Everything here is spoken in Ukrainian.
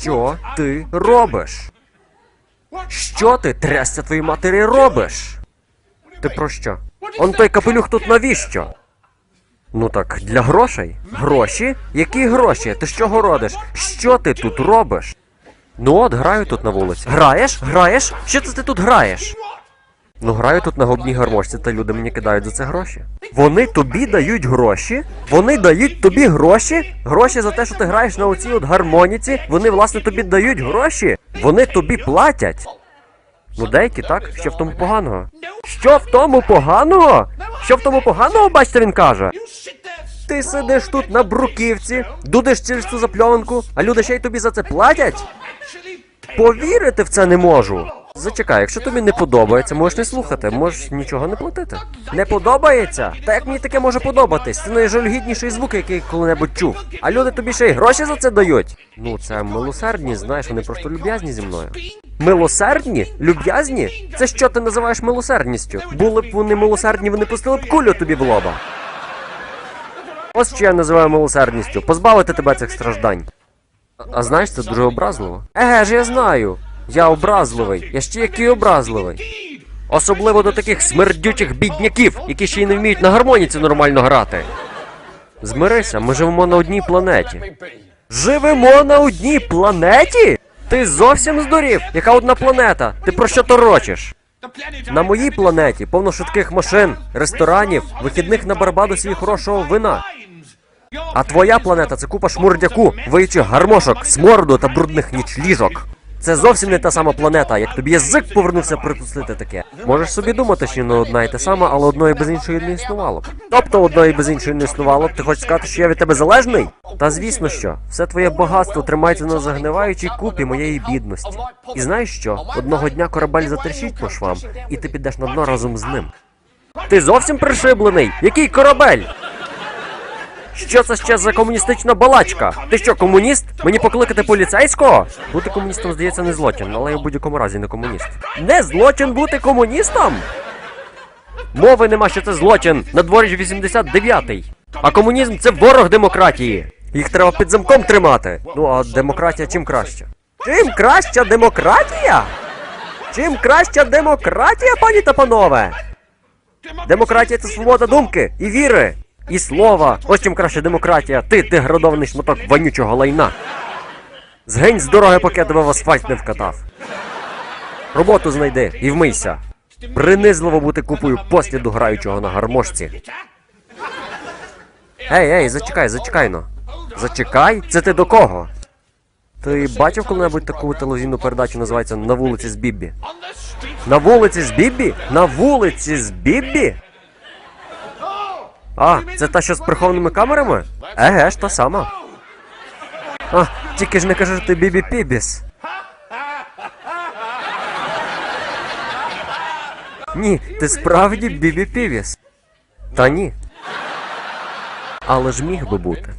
Що ти робиш? Що ти, трясся твоїй матері, робиш? Ти про що? Он той капелюх тут навіщо? Ну так, для грошей? Гроші? Які гроші? Ти що городиш? Що ти тут робиш? Ну от, граю тут на вулиці. Граєш? Граєш? Що це ти тут граєш? Ну граю тут на губній гармошці, та люди мені кидають за це гроші. Вони тобі дають гроші? Вони дають тобі гроші? Гроші за те, що ти граєш на оцій от гармоніці? Вони власне тобі дають гроші? Вони тобі платять? Ну деякі так, що в тому поганого? Що в тому поганого? Що в тому поганого, бачите, він каже? Ти сидиш тут на бруківці, дудиш через цю запльонку, а люди ще й тобі за це платять? Повірити в це не можу. Зачекай, якщо тобі не подобається, можеш не слухати, можеш нічого не платити. Не подобається? Та як мені таке може подобатись? Це найжальгідніший звук, який я коли-небудь чув. А люди тобі ще й гроші за це дають. Ну, це милосердні, знаєш, вони просто люб'язні зі мною. Милосердні? Люб'язні? Це що ти називаєш милосердністю? Були б вони милосердні, вони пустили б кулю тобі в лоба. Ось що я називаю милосердністю позбавити тебе цих страждань. А, а знаєш, це дуже образливо. Еге ж, я знаю. Я образливий. Я ще який образливий. Особливо до таких смердючих бідняків, які ще й не вміють на гармоніці нормально грати. Змирися, ми живемо на одній планеті. Живемо на одній планеті? Ти зовсім здурів? Яка одна планета? Ти про що торочиш? На моїй планеті повно швидких машин, ресторанів, вихідних на Барбадосі і хорошого вина. А твоя планета це купа шмурдяку, виючих гармошок, смороду та брудних нічліжок. Це зовсім не та сама планета, як тобі язик повернувся припустити таке. Можеш собі думати, що не одна і те сама, але одної без іншої не існувало. Тобто одної без іншої не існувало ти хочеш сказати, що я від тебе залежний? Та звісно що, все твоє багатство тримається на загниваючій купі моєї бідності. І знаєш що? Одного дня корабель затрещить по швам, і ти підеш на дно разом з ним. Ти зовсім пришиблений? Який корабель? Що це ще за комуністична балачка? Ти що, комуніст? Мені покликати поліцейського? Бути комуністом, здається, не злочин, але я в будь-якому разі не комуніст. Не злочин бути комуністом? Мови нема, що це злочин. На дворі ж 89-й. А комунізм це ворог демократії. Їх треба під замком тримати. Ну а демократія чим краще? Чим краща демократія? Чим краща демократія, пані та панове? Демократія це свобода думки і віри, і слова. Ось чим краще демократія. Ти деградований шматок вонючого лайна. Згинь з дороги, поки тебе в асфальт не вкатав. Роботу знайди і вмийся. Принизливо бути купою посліду граючого на гармошці. Ей, ей, зачекай, зачекай но. Зачекай? Це ти до кого? Ти бачив коли-небудь таку телевізійну передачу, називається На вулиці з Біббі? На вулиці з Біббі? На вулиці з Біббі? А, це та, що з прихованими камерами? Еге ж, та сама. А, тільки ж не кажи, що ти Бібі Пібіс. Ні, ти справді Бібі Півіс. Та ні. Але ж міг би бути.